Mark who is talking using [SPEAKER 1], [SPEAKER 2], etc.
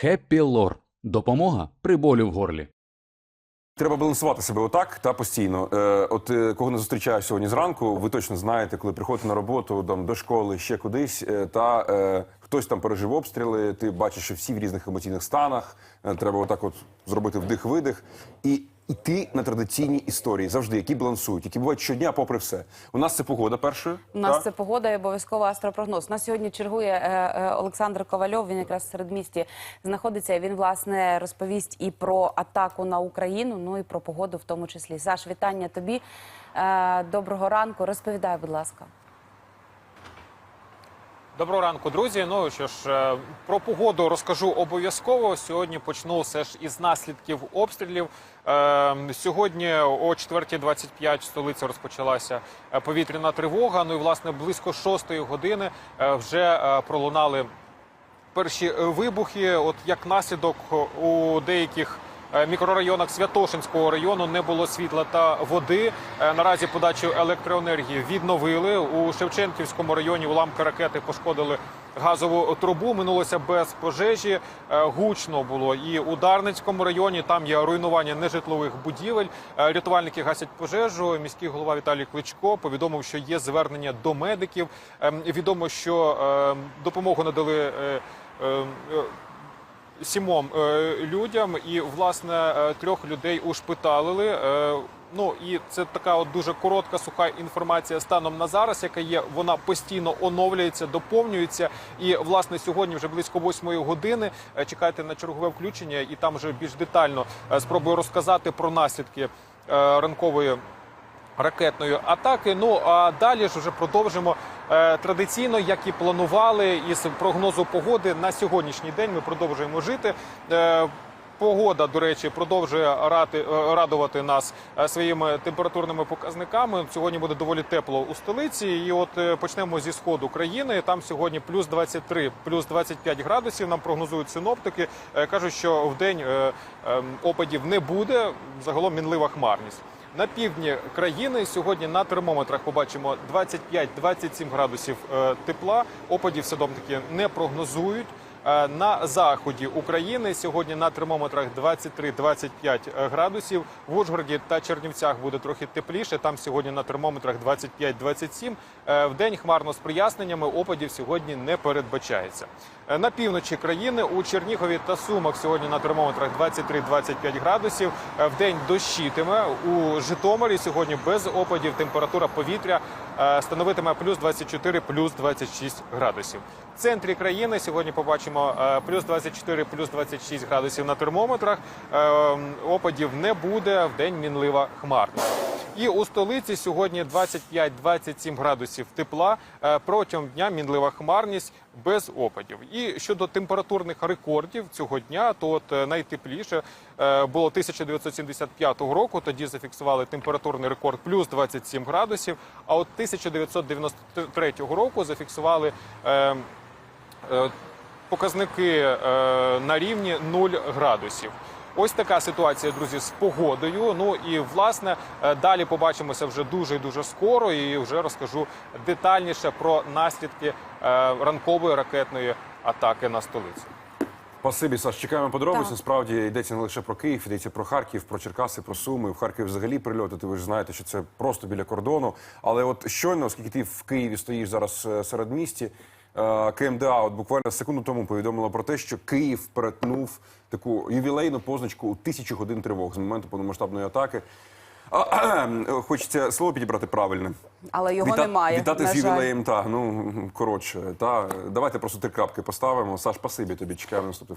[SPEAKER 1] Хеппі Лор. Допомога при болю в горлі.
[SPEAKER 2] Треба балансувати себе отак та постійно. Е, от е, кого не зустрічаю сьогодні зранку, ви точно знаєте, коли приходите на роботу там, до школи, ще кудись, е, та е, хтось там пережив обстріли, ти бачиш, що всі в різних емоційних станах. Е, треба отак от зробити вдих-видих і йти на традиційні історії завжди, які балансують, які бувають щодня, попри все. У нас це погода першою.
[SPEAKER 3] У нас
[SPEAKER 2] та?
[SPEAKER 3] це погода і обов'язково астропрогноз. У нас сьогодні чергує е, е, Олександр Ковальов. Він якраз в середмісті знаходиться. Він власне розповість і про атаку на Україну, ну і про погоду в тому числі. Саш, вітання тобі. Е, Доброго ранку. Розповідай, будь ласка.
[SPEAKER 4] Доброго ранку, друзі. Ну що ж, е, про погоду розкажу обов'язково. Сьогодні почну все ж із наслідків обстрілів. Е, Сьогодні о 4.25 в столиці розпочалася е, повітряна тривога. Ну і власне близько 6 години вже пролунали перші вибухи. От як наслідок у деяких мікрорайонах Святошинського району не було світла та води. Е, Наразі подачу електроенергії відновили у Шевченківському районі. Уламки ракети пошкодили. Газову трубу минулося без пожежі. Е, Гучно було і у Дарницькому районі. Там є руйнування нежитлових будівель. Е, Рятувальники гасять пожежу. Міський голова Віталій Кличко повідомив, що є звернення до медиків. Ем, Відомо, що ем, допомогу надали. Сімом е, людям, і власне е, трьох людей ушпиталили. Е, ну і це така от дуже коротка суха інформація станом на зараз, яка є. Вона постійно оновлюється, доповнюється. І власне сьогодні, вже близько восьмої години, чекайте на чергове включення, і там вже більш детально спробую розказати про наслідки ранкової ракетної атаки. Ну а далі ж вже продовжимо традиційно, як і планували, із прогнозу погоди на сьогоднішній день. Ми продовжуємо жити. Е, Погода, до речі, продовжує рати, е, радувати нас е, своїми температурними показниками. Сьогодні буде доволі тепло у столиці. І от е, почнемо зі сходу країни. Там сьогодні плюс 23, плюс 25 градусів. Нам прогнозують синоптики. Е, Кажуть, що в день е, е, опадів не буде. Загалом мінлива хмарність. На півдні країни сьогодні на термометрах побачимо 25-27 градусів е, тепла. Опадів все-таки не прогнозують. Е, На заході України сьогодні на термометрах 23-25 градусів. В Ужгороді та Чернівцях буде трохи тепліше. Там сьогодні на термометрах 25-27. Е, В день хмарно з проясненнями опадів сьогодні не передбачається. Е, На півночі країни у Чернігові та Сумах сьогодні на термометрах 23-25 градусів. Е, В день дощитиме у Житомирі. Сьогодні без опадів температура повітря е, становитиме плюс 24, плюс 26 градусів. В центрі країни сьогодні побачимо е, плюс 24, плюс 26 градусів на термометрах. Е, Опадів не буде. В день мінлива хмарність. І у столиці сьогодні 25-27 градусів тепла. Е, Протягом дня мінлива хмарність без опадів. І щодо температурних рекордів цього дня, то от найтепліше було 1975 року. Тоді зафіксували температурний рекорд плюс 27 градусів. А от 1993 року зафіксували. е, е, Показники е, на рівні 0 градусів. Ось така ситуація, друзі, з погодою. Ну і власне е, далі побачимося вже дуже і дуже скоро, і вже розкажу детальніше про наслідки е, ранкової ракетної атаки на столицю.
[SPEAKER 2] Спасибі, Саш. Чекаємо подробиці.
[SPEAKER 3] Так.
[SPEAKER 2] Насправді йдеться не лише про Київ, йдеться про Харків, про Черкаси, про Суми. В Харкові взагалі прильоти. Ви ж знаєте, що це просто біля кордону. Але от щойно, оскільки ти в Києві стоїш зараз серед місті, КМДА, от буквально секунду тому повідомило про те, що Київ перетнув таку ювілейну позначку у тисячу годин тривог з моменту повномасштабної атаки. А, хочеться слово підібрати правильне.
[SPEAKER 3] Але його
[SPEAKER 2] Віта-
[SPEAKER 3] немає.
[SPEAKER 2] Вітати
[SPEAKER 3] на
[SPEAKER 2] з ювілеєм, та ну коротше, та давайте просто три крапки поставимо. Саш, спасибі тобі. Чекаємо наступних